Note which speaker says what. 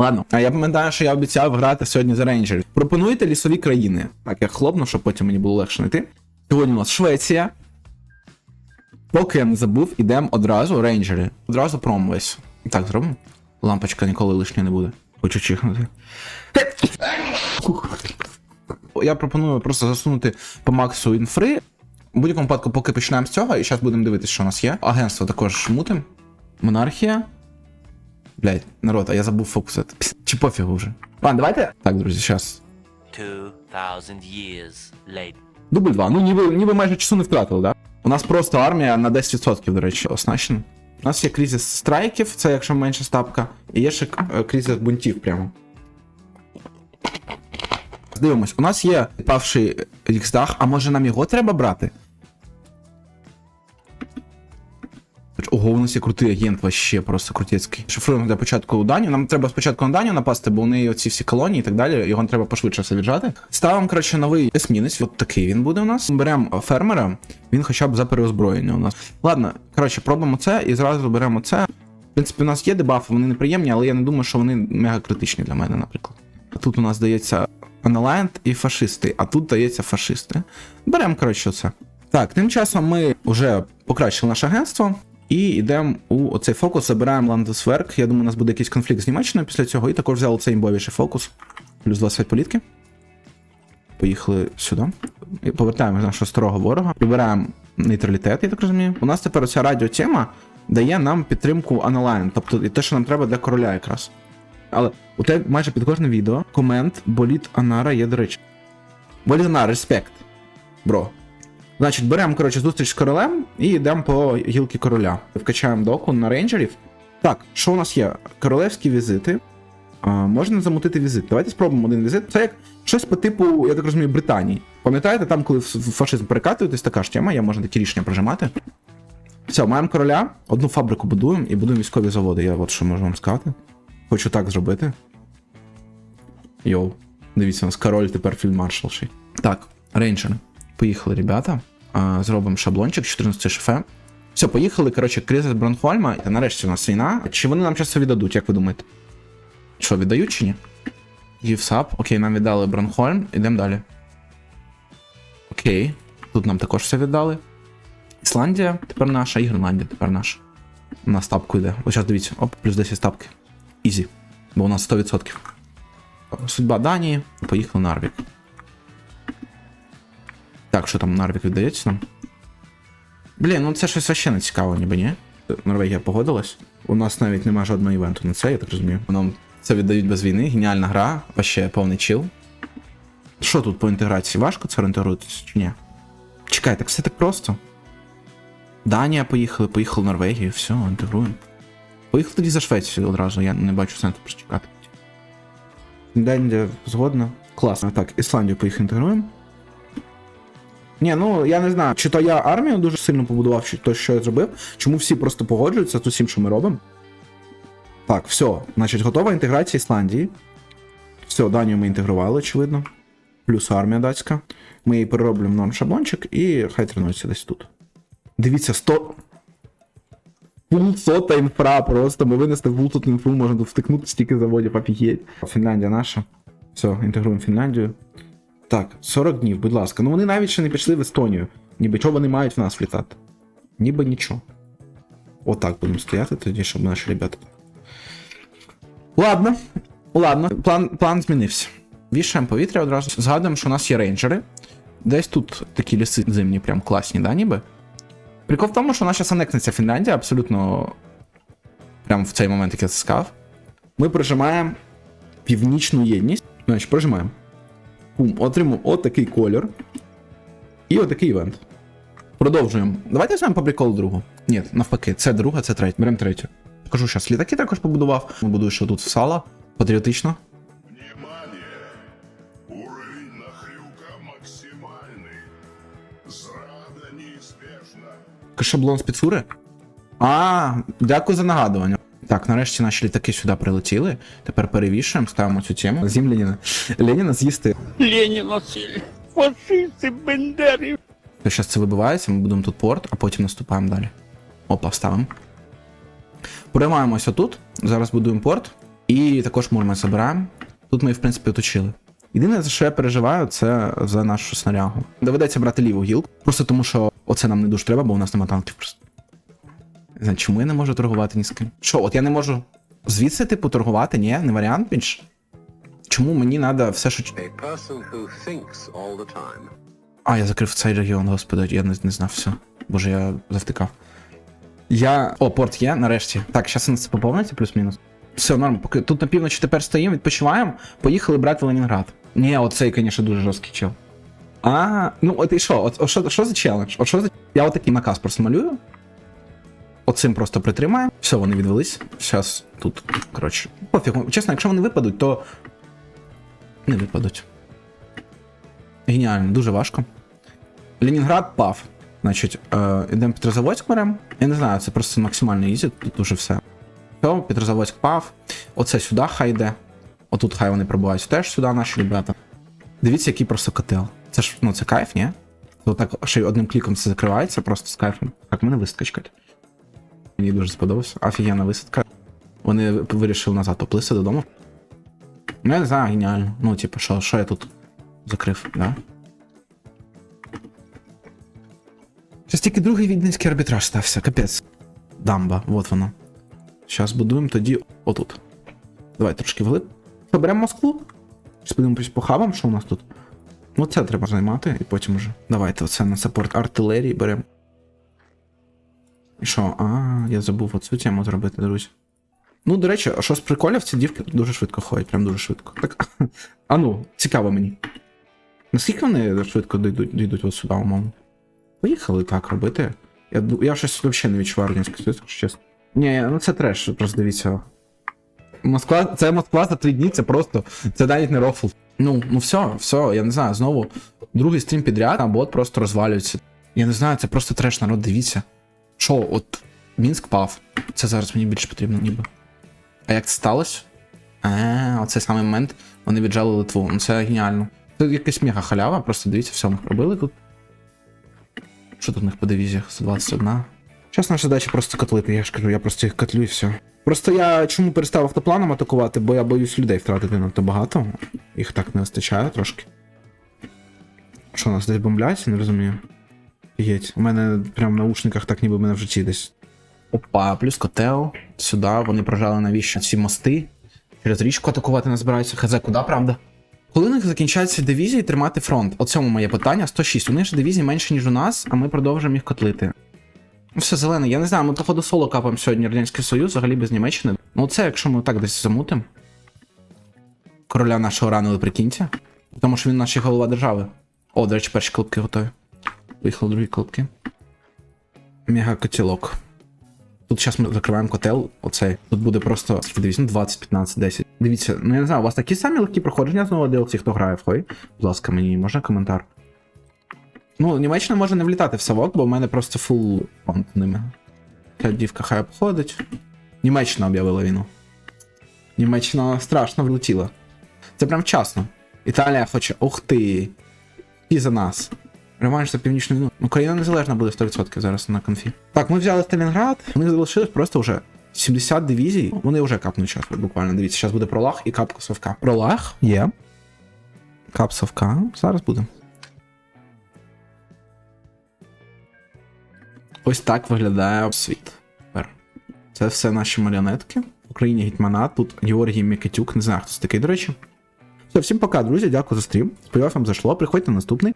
Speaker 1: Ладно, а я пам'ятаю, що я обіцяв грати сьогодні за рейнджерів. Пропонуєте лісові країни. Так, я хлопну, щоб потім мені було легше знайти. Сьогодні у нас Швеція. Поки я не забув, ідемо одразу рейнджери. Одразу пром весь. Так, зробимо. Лампочка ніколи лишня не буде. Хочу чихнути. Я пропоную просто засунути по максу інфри. В будь-якому випадку, поки починаємо з цього, і зараз будемо дивитися, що у нас є. Агентство також мутим. Монархія. Блять, народ, а я забув фокусити. Пс, Чи пофігу вже. Ладно, давайте. Так, друзі, зараз.
Speaker 2: 2,000 years.
Speaker 1: Дубль 2. Ну, ніби, ніби майже часу не втратили, да? У нас просто армія на 10%, до речі, оснащена. У нас є кризис страйків, це якщо менша ставка, і є ще е, кризис бунтів прямо. Дивимось, у нас є павший Ріксдах, а може нам його треба брати? У є крутий агент, вообще просто крутецький. Шифруємо для початку Данію. Нам треба спочатку на Данію напасти, бо у неї оці всі колонії і так далі. Його треба пошвидше все віджати. Ставимо, коротше, новий есмінець. От такий він буде у нас. Беремо фермера, він хоча б за переозброєння у нас. Ладно, коротше, пробуємо це і зразу беремо це. В принципі, у нас є дебафи, вони неприємні, але я не думаю, що вони мега критичні для мене, наприклад. Тут у нас дається Аналайнт і фашисти, а тут дається фашисти. Беремо, коротше, це. Так, тим часом ми вже покращили наше агентство. І йдемо у оцей фокус, забираємо Ландесверк. Я думаю, у нас буде якийсь конфлікт з Німеччиною після цього. І також взяли цей імбовіший фокус. Плюс 25 політки. Поїхали сюди. І повертаємо нашого старого ворога. Прибираємо нейтралітет, я так розумію. У нас тепер оця радіотема дає нам підтримку Аналайн, тобто і те, що нам треба для короля якраз. Але у тебе майже під кожне відео комент Боліт Анара є, до речі. Боліт Анара, респект. Бро. Значить, беремо, коротше, зустріч з королем і йдемо по гілки короля. Вкачаємо доку на рейнджерів. Так, що у нас є? Королевські візити. А, можна замутити візит. Давайте спробуємо один візит. Це як щось по типу, я так розумію, Британії. Пам'ятаєте, там, коли в фашизм перекатуєтесь, така ж тема, я можна такі рішення прожимати. Все, маємо короля, одну фабрику будуємо і будуємо військові заводи. Я от що можу вам сказати. Хочу так зробити. Йоу. Дивіться, у нас король тепер фільмаршал ще. Так, рейнджери. Поїхали, ребята. А, зробимо шаблончик 14 шфе. Все, поїхали. Коротше, кризис Бронхольма. Нарешті у нас війна. Чи вони нам щось віддадуть, як ви думаєте? Що, віддають чи ні? Гівсап. Окей, нам віддали Бронхольм. Ідемо далі. Окей. Тут нам також все віддали. Ісландія тепер наша, і Гренландія тепер наша. На стапку йде. Ось зараз дивіться. Оп, плюс 10 стапки. Ізі. Бо у нас 100%. Судьба Данії. Поїхали на Арвік. Так, що там Нарвік віддається нам? Блін, ну це щось вообще не цікаво, ніби ні. Норвегія погодилась. У нас навіть нема жодного івенту на це, я так розумію. Нам це віддають без війни, геніальна гра, вообще повний чил. Що тут по інтеграції? Важко це орієнтуватися чи ні? Чекай, так все так просто. Данія поїхали, поїхали в Норвегію, все, інтегруємо. Поїхали тоді за Швецію одразу, я не бачу сенсу почекати. Фінляндія згодна. Класно. Так, Ісландію поїхали інтегруємо. Ні, ну я не знаю, чи то я армію дуже сильно побудував, чи то, що я зробив. Чому всі просто погоджуються з усім, що ми робимо. Так, все. Значить, готова інтеграція Ісландії. Все, Данію ми інтегрували, очевидно. Плюс армія датська. Ми її перероблюємо в норм шаблончик і хай тренується десь тут. Дивіться, 100. Фулсота інфра просто. Ми винесли фулсот інфру, можна тут втикнути стільки заводів, офігеть. Фінляндія наша. Все, інтегруємо Фінляндію. Так, 40 днів, будь ласка. Ну вони навіть ще не пішли в Естонію. Ніби чого вони мають в нас влітати. Ніби нічого. Отак будемо стояти тоді, щоб наші ребята. Ладно. Ладно, план, план змінився. Вішаємо повітря одразу. Згадуємо, що у нас є рейнджери. Десь тут такі ліси зимні, прям класні, да, ніби. Прикол в тому, що наша санекнеться Фінляндія абсолютно. Прямо в цей момент, як я це сказав. Ми прожимаємо північну єдність. Значить, прожимаємо. Пум, отримав отакий кольор. І отакий івент. Продовжуємо. Давайте візьмемо по приколу другу. Ні, навпаки, це друга, це третя. Беремо третю. Покажу зараз. Літаки також побудував. Будую, що тут в сала. Патріотично.
Speaker 3: Зрада неизбежна.
Speaker 1: Шаблон спецури? А, дякую за нагадування. Так, нарешті наші літаки сюди прилетіли. Тепер перевішуємо, ставимо цю тему. З'їм Леніна. Леніна з'їсти.
Speaker 4: Ленина сели. Фашисты, бендеры.
Speaker 1: Зараз це вибивається, ми будемо тут порт, а потім наступаємо далі. Опа, ставимо. Приймаємося тут. Зараз будуємо порт. І також Мурман забираємо. Тут ми, в принципі, оточили. Єдине, за що я переживаю, це за нашу снарягу. Доведеться брати ліву гілку, просто тому що оце нам не дуже треба, бо у нас нема танків просто. Чому я не можу торгувати ні з ким? Що, от я не можу звідси, типу, торгувати? Ні, не варіант більш. Чому мені треба все, що. А, я закрив цей регіон, господи, я не, не знав все. Боже, я завтикав. Я. О, порт є, нарешті. Так, зараз у нас це поповниться, плюс-мінус. Все, норм, поки тут на півночі тепер стоїмо, відпочиваємо, поїхали брати Ленінград. Ні, оцей, звісно, дуже жорсткий чел. А, ну от і що? От, от що, що за челендж? От що за. Я отакий наказ просто малюю. Оцим просто притримаємо. Все, вони відвелись. Зараз тут, коротше, пофігу. Чесно, якщо вони випадуть, то. Не випадуть. Геніально, дуже важко. Ленінград пав. Значить, е, йдемо Петрозаводськ беремо. Я не знаю, це просто максимально ізі, тут уже все. Все, Петрозаводськ пав. Оце сюди хай йде. Отут хай вони пробувають теж сюди, наші ребята. Дивіться, який просто котел. Це ж, ну, це кайф, ні? То так ще й одним кліком це закривається, просто з кайфом. Так, мене вискочкать. Мені дуже сподобався. Офігенна висадка. Вони вирішили назад поплисти додому. Ну, я не знаю, геніально. Ну, типу, що, що я тут закрив, да? Щось тільки другий віденський арбітраж стався, капець. Дамба, от воно. Зараз будуємо тоді отут. Давай трошки вглиб. Що, беремо Москву? Подивимось по хабам, що у нас тут. Ну це треба займати і потім уже. Давайте оце на саппорт артилерії беремо. І що? А, я забув оцю тему зробити, друзі. Ну, до речі, що з приколів, ці дівки дуже швидко ходять, прям дуже швидко. Так, а ну, цікаво мені. Наскільки вони швидко дійдуть, дійдуть от сюди, умовно? Поїхали так робити. Я, я щось взагалі не відчуваю Радянський Союз, якщо чесно. Ні, ну це треш, просто дивіться. Москва, це Москва за три дні, це просто. Це навіть не рофл. Ну, ну все, все, я не знаю, знову другий стрім підряд, а бот просто розвалюється. Я не знаю, це просто треш, народ, дивіться. Що, от Мінськ пав. Це зараз мені більше потрібно, ніби. А як це сталося? А, оцей самий момент вони віджали Литву. Ну це геніально. Це якась мега халява, просто дивіться, все ми робили тут. Що тут у них по дивізіях? 121. Зараз наша задача просто котлити, я ж кажу, я просто їх котлю і все. Просто я чому перестав автопланом атакувати, бо я боюсь людей втратити надто багато. Їх так не вистачає трошки. Що нас десь бомблять? Не розумію. Єть, у мене прям в наушниках так ніби мене в житті десь. Опа, плюс котел. Сюди вони прожали навіщо ці мости. Через річку атакувати не збираються. Хз, куди, правда? Коли у них закінчаються дивізії, тримати фронт? От цьому моє питання. 106. У них ж дивізій менше, ніж у нас, а ми продовжуємо їх котлити. Ну, все зелене, я не знаю, ми походу соло капаємо сьогодні Радянський Союз, взагалі без Німеччини. Ну це якщо ми так десь замутимо. Короля нашого ранили, прикиньте. Тому що він наш голова держави. О, до речі, перші колобки готові. Виїхали другі колобки. Мега котілок. Тут зараз ми закриваємо котел, оцей. Тут буде просто дивіться, ну 20, 15, 10. Дивіться, ну я не знаю, у вас такі самі легкі проходження знову DLC, хто грає в хой. Будь ласка, мені можна коментар. Ну, Німеччина може не влітати в совок, бо в мене просто фул фонд ними. Ця дівка хай обходить. Німеччина об'явила війну. Німеччина страшно влетіла. Це прям вчасно. Італія хоче. Ух ти! І за нас. Реванш за північну війну. Україна незалежна буде 100% зараз на конфі. Так, ми взяли Сталінград, вони залишилось просто вже 70 дивізій. Вони вже капнуть час, буквально. Дивіться, зараз буде пролаг і капка совка. Пролаг є. Кап совка. Зараз буде. Ось так виглядає світ. Тепер. Це все наші маріонетки. В Україні гетьманат, тут Георгій Микитюк, не знаю, хто це такий, до речі. Все, всім пока, друзі. Дякую за стрім. Сподіваюсь, вам зайшло. Приходьте на наступний.